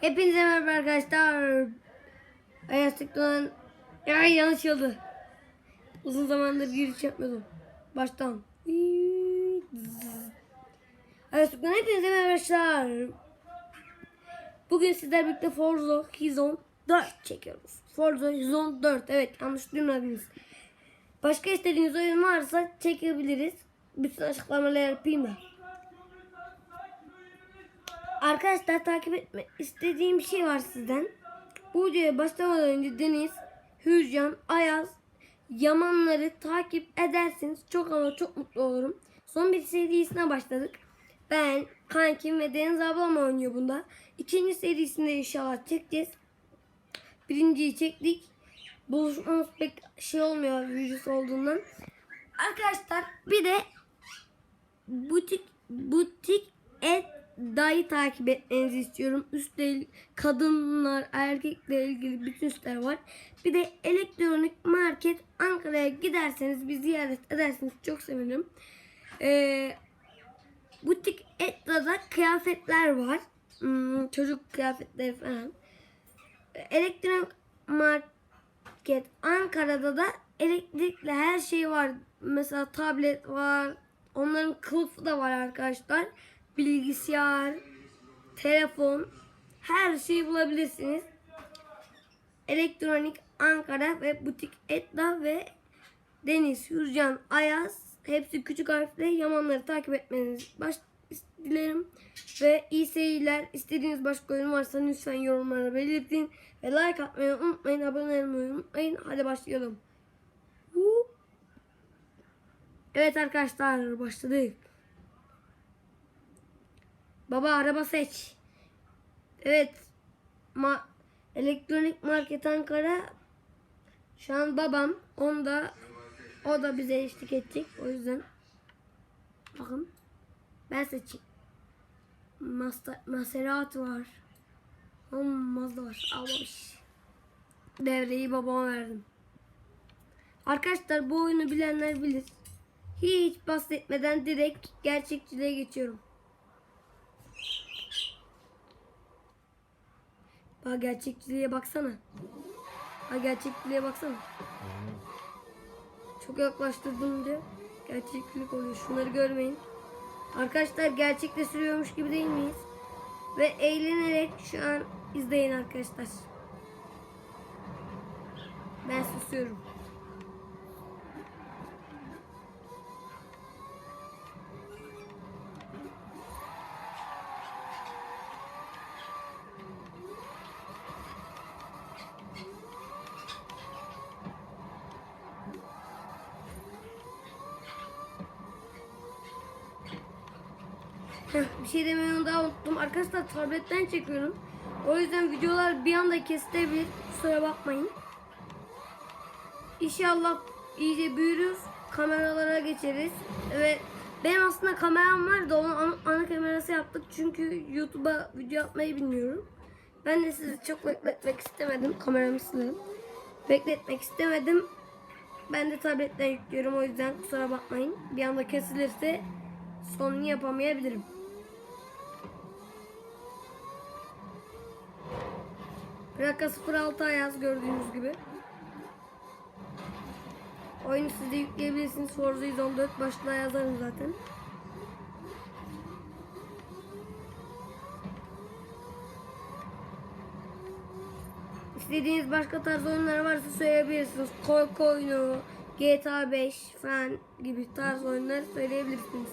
Hepinize merhaba arkadaşlar. Ayastıktan Ay yanlış oldu. Uzun zamandır giriş yapmıyordum. Baştan. Ayastıktan hepinize merhaba arkadaşlar. Bugün sizler birlikte Forza Horizon 4 çekiyoruz. Forza Horizon 4 evet yanlış duymadınız. Başka istediğiniz oyun varsa çekebiliriz. Bütün açıklamaları yapayım da. Arkadaşlar takip etme istediğim bir şey var sizden. Bu videoya başlamadan önce Deniz, Hürcan, Ayaz, Yamanları takip ederseniz çok ama çok mutlu olurum. Son bir serisine başladık. Ben, kankim ve Deniz ablam oynuyor bunda. İkinci serisinde inşallah çekeceğiz. Birinciyi çektik. Buluşmamız pek şey olmuyor virüs olduğundan. Arkadaşlar bir de butik butik et dayı takip etmenizi istiyorum. Üstte kadınlar, erkekle ilgili bütün siteler var. Bir de elektronik market Ankara'ya giderseniz bir ziyaret ederseniz çok sevinirim. Ee, butik Etla'da kıyafetler var. Hmm, çocuk kıyafetleri falan. Elektronik market Ankara'da da elektrikli her şey var. Mesela tablet var. Onların kılıfı da var arkadaşlar. Bilgisayar, telefon, her şeyi bulabilirsiniz. Elektronik Ankara ve Butik Etla ve Deniz, Hürcan, Ayaz hepsi küçük harfle Yamanları takip etmenizi baş dilerim. Ve iyi seyirler. İstediğiniz başka oyun varsa lütfen yorumlara belirtin. Ve like atmayı unutmayın. Abone olmayı unutmayın. Hadi başlayalım. Evet arkadaşlar başladık. Baba araba seç. Evet. Ma Elektronik Market Ankara. Şu an babam. Onda o da bize eşlik edecek. O yüzden bakın ben seçeyim. Master, Maserati var. Ama Mazda var. Almamış. Devreyi babama verdim. Arkadaşlar bu oyunu bilenler bilir. Hiç bahsetmeden direkt gerçekçiliğe geçiyorum. Bak gerçekçiliğe baksana. Bak gerçekçiliğe baksana. Çok yaklaştırdım diye gerçekçilik oluyor. Şunları görmeyin. Arkadaşlar gerçekte sürüyormuş gibi değil miyiz? Ve eğlenerek şu an izleyin arkadaşlar. Ben susuyorum. Bir şey demeyi daha unuttum. Arkadaşlar tabletten çekiyorum. O yüzden videolar bir anda kesilebilir. Kusura bakmayın. İnşallah iyice büyürüz. Kameralara geçeriz. Ve ben aslında kameram var da onun ana, ana kamerası yaptık. Çünkü YouTube'a video atmayı bilmiyorum. Ben de sizi çok bekletmek istemedim. Kameramı sildim. Bekletmek istemedim. Ben de tabletten yüklüyorum. O yüzden kusura bakmayın. Bir anda kesilirse sonunu yapamayabilirim. Plaka 06 Ayaz gördüğünüz gibi. Oyunu siz de yükleyebilirsiniz. Forza 114 başlığa yazarım zaten. İstediğiniz başka tarz oyunlar varsa söyleyebilirsiniz. Korku oyunu, GTA 5 falan gibi tarz oyunları söyleyebilirsiniz.